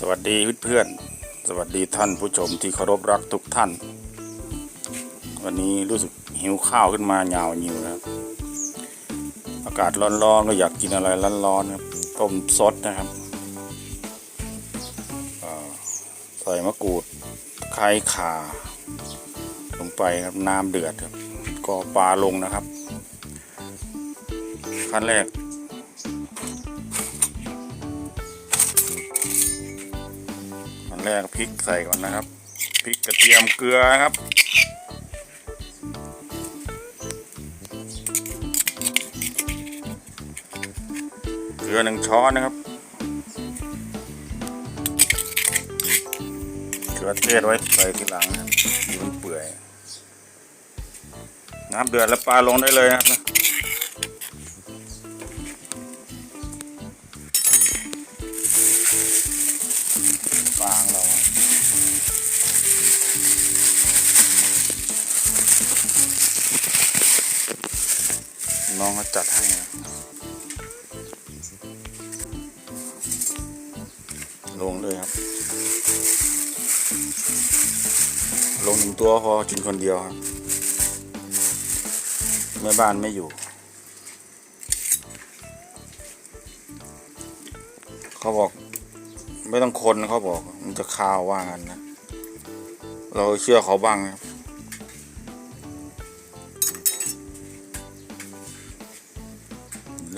สวัสดีเพื่อนๆสวัสดีท่านผู้ชมที่เคารพรักทุกท่าน วันนี้รู้สึกหิวข้าวขึ้นมาเหงาหิวนะครับ อากาศร้อนๆก็อยากกินอะไรร้อนๆครับต้มซดนะครับใส่มะกรูดไข่ขาลงไปครับน้ำเดือดครับก็ปลาลงนะครับขั้นแรก แรกพริกใส่ก่อนนะครับพริกกระเทียมเกลือครับ เกลือหนึ่งช้อนนะครับ เกลือเทศไว้ใส่ทีหลังนะครับมันเปื่อย น้ำเดือดแล้วปลาลงได้เลยนะครับ น้องเขาจัดให้นะลงเลยครับ ลงหนึ่งตัวพอกินคนเดียวครับแม่บ้านไม่อยู่ เขาบอก ไม่ต้องคนเขาบอก มันจะคาวว่างันนะ เราเชื่อเขาบ้างครับ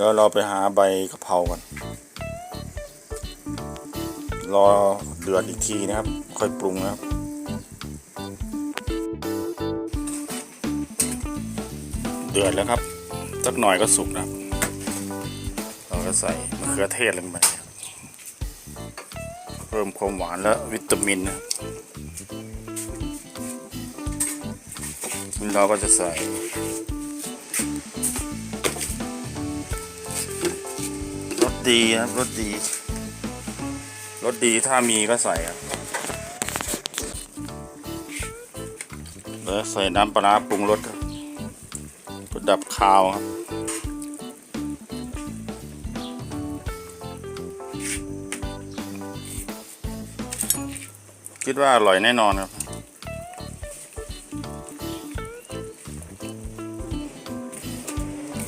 แล้วเราไปหาใบกะเพรากันรอเดือดอีกทีนะครับ ค่อยปรุงนะครับ เดือดแล้วครับ สักหน่อยก็สุกนะครับ เราก็ใส่มะเขือเทศลงไปเพิ่มความหวานและวิตามินนะเราก็จะใส่ ดีครับรสดีรสดีถ้ามีก็ใส่ครับแล้วใส่น้ำปลาปรุงรสครับเพื่อดับคาวครับคิดว่าอร่อยแน่นอนครับ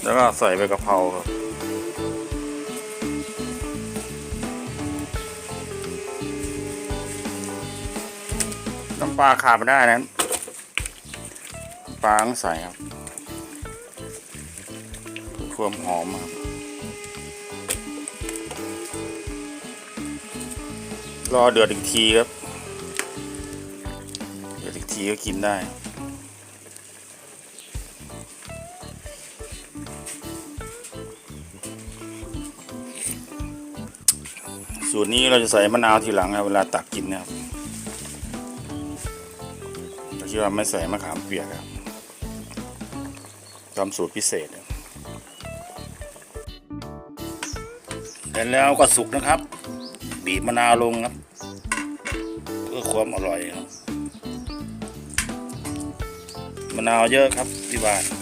แล้วก็ใส่ใบกะเพราครับ น้ำปลาขาดไม่ได้นะปลาต้องใส่ครับความหอมครับรอเดือดอีกทีครับ เดี๋ยวอีกทีก็กินได้สูตรนี้เราจะใส่มะนาวทีหลังครับเวลาตักกินนะครับ ที่ว่าไม่ใส่มะขามเปียกครับทำสูตรพิเศษเสร็จแล้วก็สุกนะครับ บีบมะนาวลงครับ เพื่อความอร่อยครับ มะนาวเยอะครับที่บ้าน